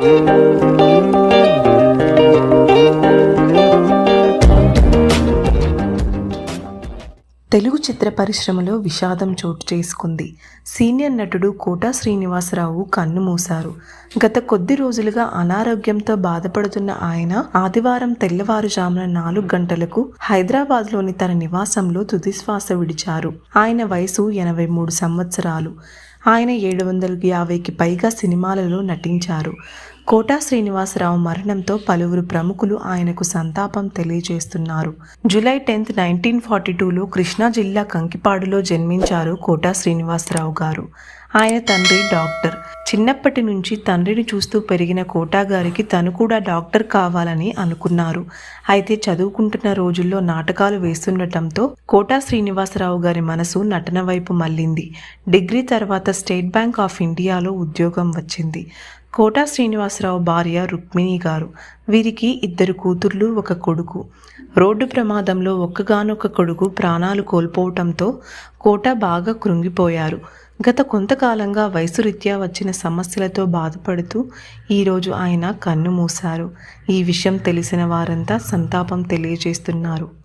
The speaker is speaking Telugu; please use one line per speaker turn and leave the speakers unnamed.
తెలుగు చిత్ర పరిశ్రమలో విషాదం చోటు చేసుకుంది. సీనియర్ నటుడు కోటా శ్రీనివాసరావు కన్నుమూశారు గత కొద్ది రోజులుగా అనారోగ్యంతో బాధపడుతున్న ఆయన ఆదివారం తెల్లవారుజామున నాలుగు గంటలకు హైదరాబాద్లోని తన నివాసంలో తుదిశ్వాస విడిచారు. ఆయన వయసు ఎనభై మూడు సంవత్సరాలు. ఆయన ఏడు వందల యాభైకి పైగా సినిమాలలో నటించారు. కోటా శ్రీనివాసరావు మరణంతో పలువురు ప్రముఖులు ఆయనకు సంతాపం తెలియజేస్తున్నారు. జూలై టెన్త్ నైన్టీన్ ఫార్టీ టూలో కృష్ణా జిల్లా కంకిపాడులో జన్మించారు కోటా శ్రీనివాసరావు గారు. ఆయన తండ్రి డాక్టర్. చిన్నప్పటి నుంచి తండ్రిని చూస్తూ పెరిగిన కోటా గారికి తను కూడా డాక్టర్ కావాలని అనుకున్నారు. అయితే చదువుకుంటున్న రోజుల్లో నాటకాలు వేస్తుండటంతో కోటా శ్రీనివాసరావు గారి మనసు నటన వైపు మళ్ళింది. డిగ్రీ తర్వాత స్టేట్ బ్యాంక్ ఆఫ్ ఇండియాలో ఉద్యోగం వచ్చింది. కోటా శ్రీనివాసరావు భార్య రుక్మిణి గారు. వీరికి ఇద్దరు కూతుర్లు ఒక కొడుకు. రోడ్డు ప్రమాదంలో ఒక్కగానొక్క కొడుకు ప్రాణాలు కోల్పోవటంతో కోట బాగా కృంగిపోయారు. గత కొంతకాలంగా వయసురీత్యా వచ్చిన సమస్యలతో బాధపడుతూ ఈరోజు ఆయన కన్ను మూశారు. ఈ విషయం తెలిసిన వారంతా సంతాపం తెలియజేస్తున్నారు.